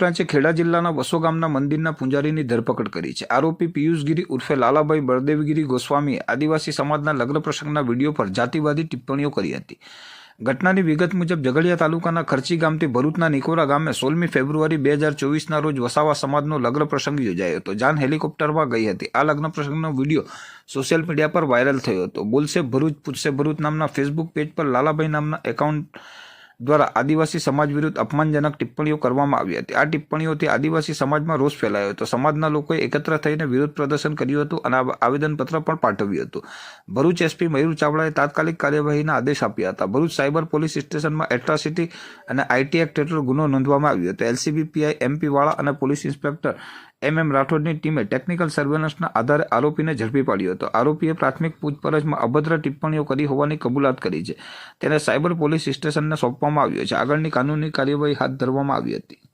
બ્રાન્ચે ખેડા જિલ્લાના વસો ગામના મંદિરના પૂંજારીની ધરપકડ કરી છે. આરોપી પિયુષગીરી ઉર્ફે લાલાભાઈ બળદેવગીરી ગોસ્વામીએ આદિવાસી સમાજના લગ્ન પ્રસંગના વીડિયો પર જાતિવાદી ટિપ્પણીઓ કરી હતી. ઘટનાની વિગત મુજબ ઝઘડિયા તાલુકાના ખર્ચી ગામથી ભરૂચના નિકોરા ગામે સોળમી ફેબ્રુઆરી બે હજાર ચોવીસના રોજ વસાવા સમાજનો લગ્ન પ્રસંગ યોજાયો હતો. જાન હેલિકોપ્ટરમાં ગઈ હતી. આ લગ્ન પ્રસંગનો વીડિયો સોશિયલ મીડિયા પર વાયરલ થયો હતો. બોલશે ભરૂચ, પૂછશે ભરૂચ નામના ફેસબુક પેજ પર લાલાભાઈ નામના એકાઉન્ટ દ્વારા આદિવાસી સમાજ વિરુદ્ધ અપમાનજનક ટિપ્પણીઓ કરવામાં આવી હતી. આ ટિપ્પણીઓથી આદિવાસી સમાજમાં રોષ ફેલાયો હતો. સમાજના લોકોએ એકત્ર થઈને વિરોધ પ્રદર્શન કર્યું હતું અને આવેદનપત્ર પણ પાઠવ્યું હતું. ભરૂચ એસપી મયુર ચાવડાએ તાત્કાલિક કાર્યવાહીના આદેશ આપ્યા હતા. ભરૂચ સાયબર પોલીસ સ્ટેશનમાં એટ્રાસિટી અને આઈટી એક્ટ હેઠળ ગુનો નોંધવામાં આવ્યો હતો. એલસીબી પીઆઈ એમપી વાળા અને પોલીસ ઇન્સ્પેક્ટર એમ એમ રાઠોડની ટીમે ટેકનિકલ સર્વેલન્સના આધારે આરોપીને ઝડપી પાડ્યો હતો. આરોપીએ પ્રાથમિક પૂછપરછમાં અભદ્ર ટિપ્પણીઓ કરી હોવાની કબૂલાત કરી છે. તેને સાયબર પોલીસ સ્ટેશનને સોંપવામાં આવ્યો છે. આગળની કાનૂની કાર્યવાહી હાથ ધરવામાં આવી હતી.